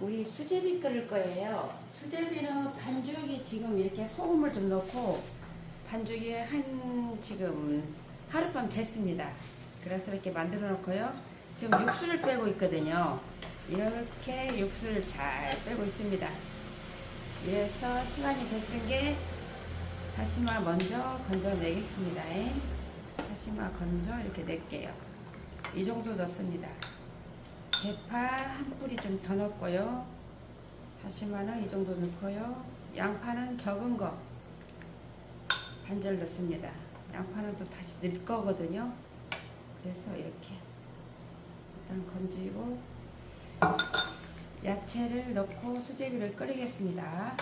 우리 수제비 끓일 거예요. 수제비는 반죽이 지금 이렇게 소금을 좀 넣고 반죽이 한 지금 하룻밤 됐습니다. 그래서 이렇게 만들어 놓고요. 지금 육수를 빼고 있거든요. 이렇게 육수를 잘 빼고 있습니다. 이래서 시간이 됐은 게 다시마 먼저 건져내겠습니다. 다시마 건져 이렇게 낼게요. 이 정도 넣습니다. 대파 한 뿌리 좀 더 넣고요. 다시마는 이 정도 넣고요. 양파는 적은 거 반절 넣습니다. 양파는 또 다시 넣을 거거든요. 그래서 이렇게 일단 건지고 야채를 넣고 수제비를 끓이겠습니다.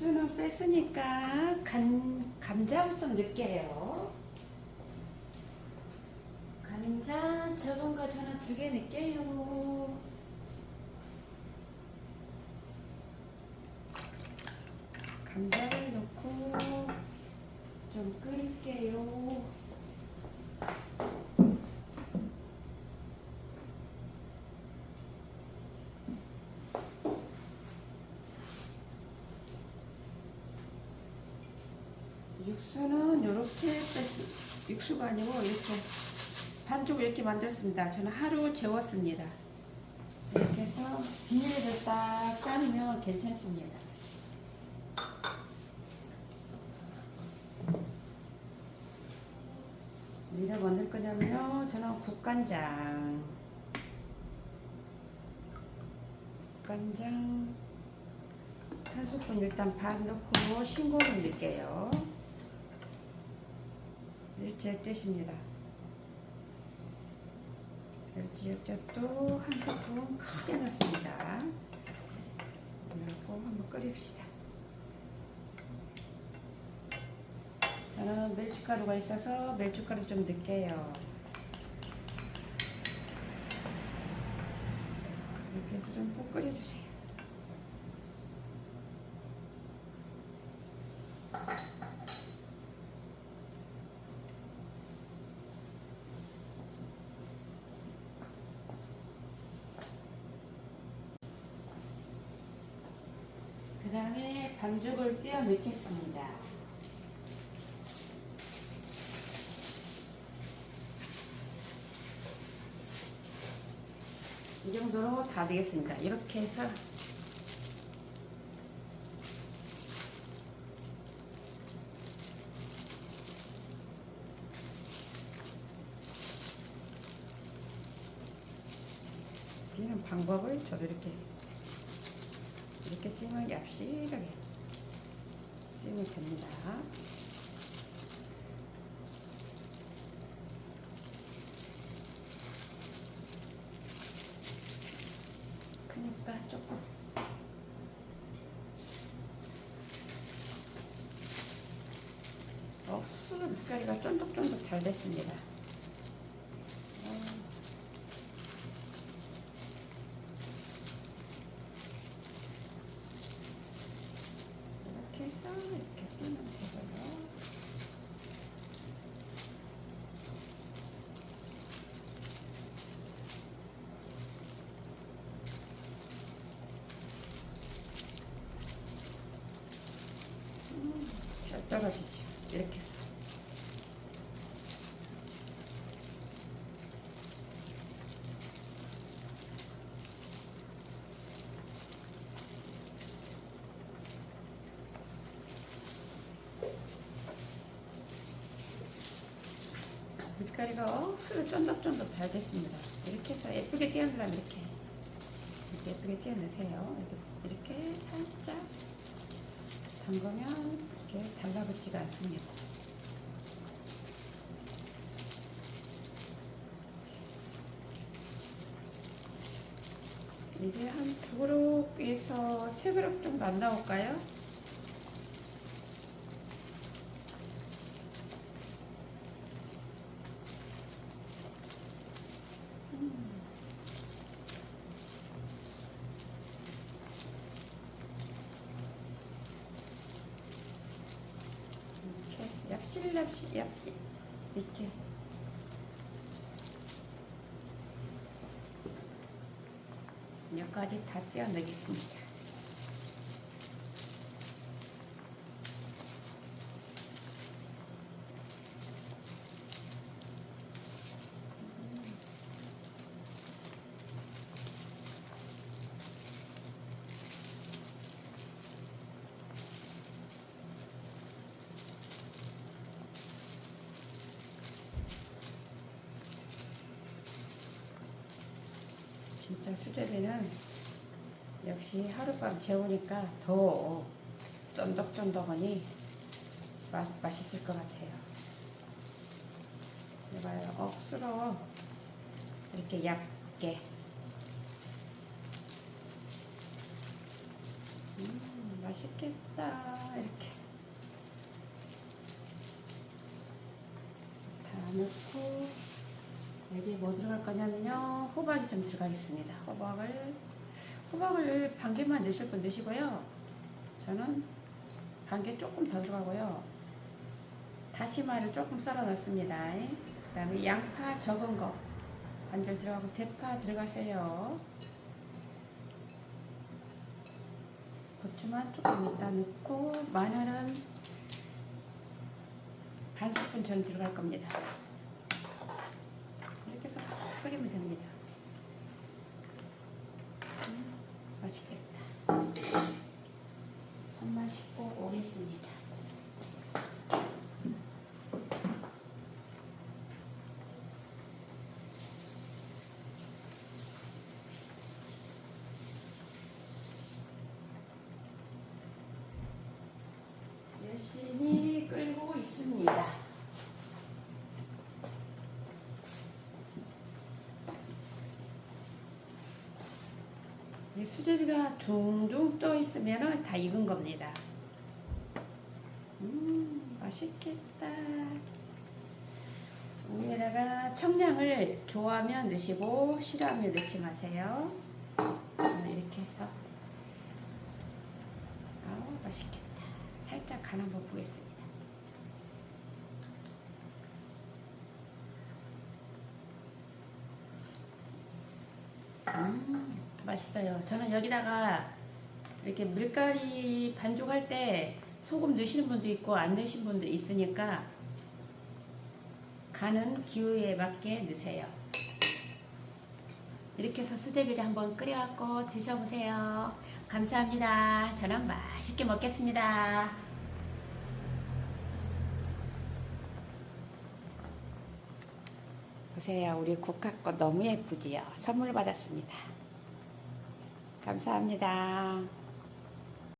육수는 뺐으니까 간, 감자를 좀 넣을게요. 감자 적은 거 저는 두 개 넣을게요. 감자를 넣고 좀 끓일게요. 육수는 이렇게 육수가 아니고 이렇게 반죽을 이렇게 만들었습니다. 저는 하루 재웠습니다. 이렇게 해서 비닐에 딱 싸면 괜찮습니다. 뭐 넣을 거냐면요. 저는 국간장. 국간장 한 스푼 일단 반 넣고 신고를 넣을게요. 일제 뜻입니다. 일제 액젓도 한 스푼 크게 넣습니다. 그리고 한번 끓입시다. 저는 멸치가루가 있어서 멸치가루 좀 넣을게요. 이렇게 해서 좀 푹 끓여주세요. 그 다음에 반죽을 떼어 넣겠습니다. 이 정도로 다 되겠습니다. 이렇게 해서 비는 방법을 저도 이렇게 이렇게 띄면 얍실하게 띄면 됩니다. 그러니까 조금 억수로 밑가리가 쫀득쫀득 잘 됐습니다. 어. 이렇게 해서 이렇게 뜨면 되고요. 음, 잘 떨어지죠. 이렇게 해서. 밀가루가 억수로 쫀득쫀득 잘 됐습니다. 이렇게 해서 예쁘게 띄어내려면 이렇게 이렇게 예쁘게 띄어내세요. 이렇게, 살짝 담그면 이렇게 달라붙지가 않습니다. 이제 한 두 그릇에서 세 그릇 정도 안 나올까요? 이렇게 납 실납실 약 이렇게 여기까지 다 떼어 넣겠습니다. 진짜 수제비는 역시 하룻밤 재우니까 더 쫀득쫀득하니 맛, 맛있을 것 같아요. 이봐요, 억수로 이렇게 얇게. 음, 맛있겠다. 이렇게. 다 넣고, 여기 뭐 들어갈 거냐면요. 호박이 좀 들어가겠습니다. 호박을, 호박을 반 개만 넣으실 분 넣으시고요. 저는 반 개 조금 더 들어가고요. 다시마를 조금 썰어 넣습니다. 그 다음에 양파 적은 거 반절 들어가고 대파 들어가세요. 고추만 조금 이따 넣고 마늘은 반 스푼 전 들어갈 겁니다. 이렇게 해서 끓이면 됩니다. 음, 손만 씻고 오겠습니다. 열심히 끌고 있습니다. 이 수제비가 둥둥 떠 있으면 다 익은 겁니다. 음, 맛있겠다. 위에다가 청량을 좋아하면 넣으시고 싫어하면 넣지 마세요. 이렇게 해서 아우 맛있겠다. 살짝 간 한번 보겠습니다. 음, 맛있어요. 저는 여기다가 이렇게 밀가리 반죽할 때 소금 넣으시는 분도 있고 안 넣으신 분도 있으니까 간은 기호에 맞게 넣으세요. 이렇게 해서 수제비를 한번 끓여갖고 드셔보세요. 감사합니다. 저는 맛있게 먹겠습니다. 보세요. 우리 국화 거 너무 예쁘지요? 선물 받았습니다. 감사합니다.